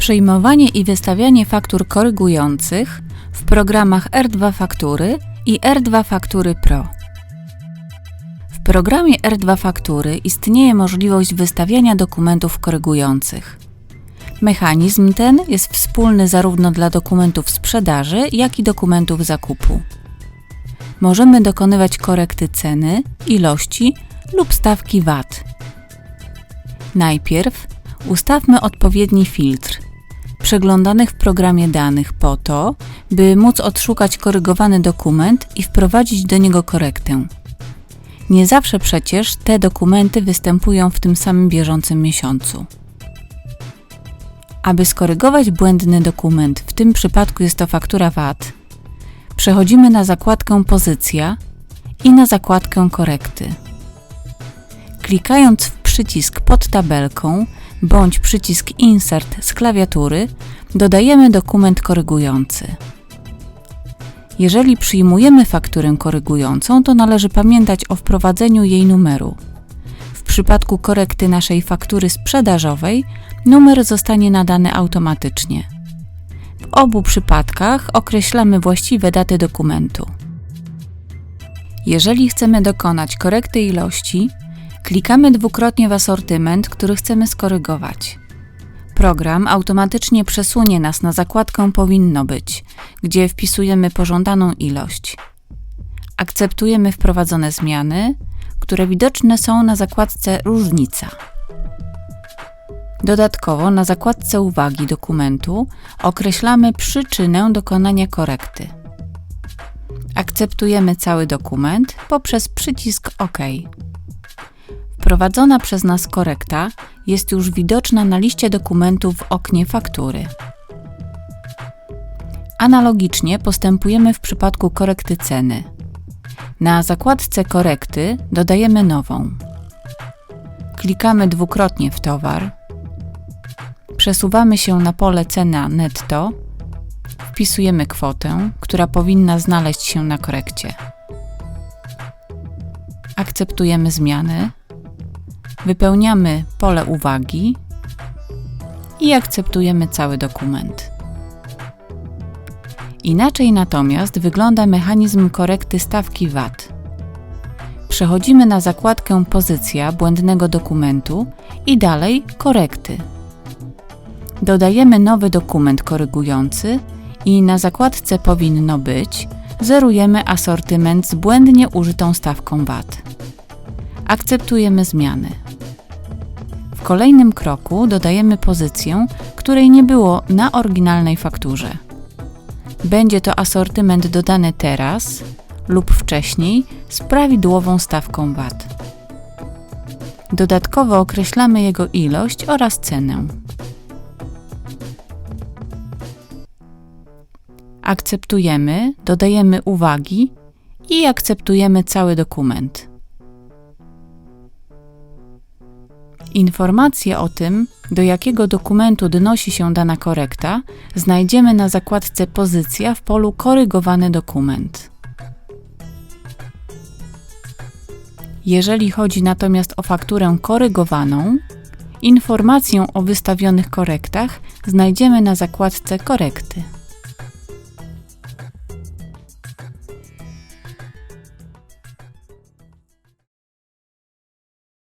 Przyjmowanie i wystawianie faktur korygujących w programach R2 Faktury i R2 Faktury Pro. W programie R2 Faktury istnieje możliwość wystawiania dokumentów korygujących. Mechanizm ten jest wspólny zarówno dla dokumentów sprzedaży, jak i dokumentów zakupu. Możemy dokonywać korekty ceny, ilości lub stawki VAT. Najpierw ustawmy odpowiedni filtr przeglądanych w programie danych po to, by móc odszukać korygowany dokument i wprowadzić do niego korektę. Nie zawsze przecież te dokumenty występują w tym samym bieżącym miesiącu. Aby skorygować błędny dokument, w tym przypadku jest to faktura VAT, przechodzimy na zakładkę Pozycja i na zakładkę Korekty. Klikając w przycisk pod tabelką bądź przycisk Insert z klawiatury, dodajemy dokument korygujący. Jeżeli przyjmujemy fakturę korygującą, to należy pamiętać o wprowadzeniu jej numeru. W przypadku korekty naszej faktury sprzedażowej, numer zostanie nadany automatycznie. W obu przypadkach określamy właściwe daty dokumentu. Jeżeli chcemy dokonać korekty ilości, klikamy dwukrotnie w asortyment, który chcemy skorygować. Program automatycznie przesunie nas na zakładkę Powinno być, gdzie wpisujemy pożądaną ilość. Akceptujemy wprowadzone zmiany, które widoczne są na zakładce Różnica. Dodatkowo na zakładce Uwagi dokumentu określamy przyczynę dokonania korekty. Akceptujemy cały dokument poprzez przycisk OK. Wprowadzona przez nas korekta jest już widoczna na liście dokumentów w oknie faktury. Analogicznie postępujemy w przypadku korekty ceny. Na zakładce korekty dodajemy nową. Klikamy dwukrotnie w towar. Przesuwamy się na pole cena netto. Wpisujemy kwotę, która powinna znaleźć się na korekcie. Akceptujemy zmiany. Wypełniamy pole uwagi i akceptujemy cały dokument. Inaczej natomiast wygląda mechanizm korekty stawki VAT. Przechodzimy na zakładkę Pozycja błędnego dokumentu i dalej Korekty. Dodajemy nowy dokument korygujący i na zakładce Powinno być zerujemy asortyment z błędnie użytą stawką VAT. Akceptujemy zmiany. Kolejnym kroku dodajemy pozycję, której nie było na oryginalnej fakturze. Będzie to asortyment dodany teraz lub wcześniej z prawidłową stawką VAT. Dodatkowo określamy jego ilość oraz cenę. Akceptujemy, dodajemy uwagi i akceptujemy cały dokument. Informacje o tym, do jakiego dokumentu odnosi się dana korekta, znajdziemy na zakładce Pozycja w polu Korygowany dokument. Jeżeli chodzi natomiast o fakturę korygowaną, informację o wystawionych korektach znajdziemy na zakładce Korekty.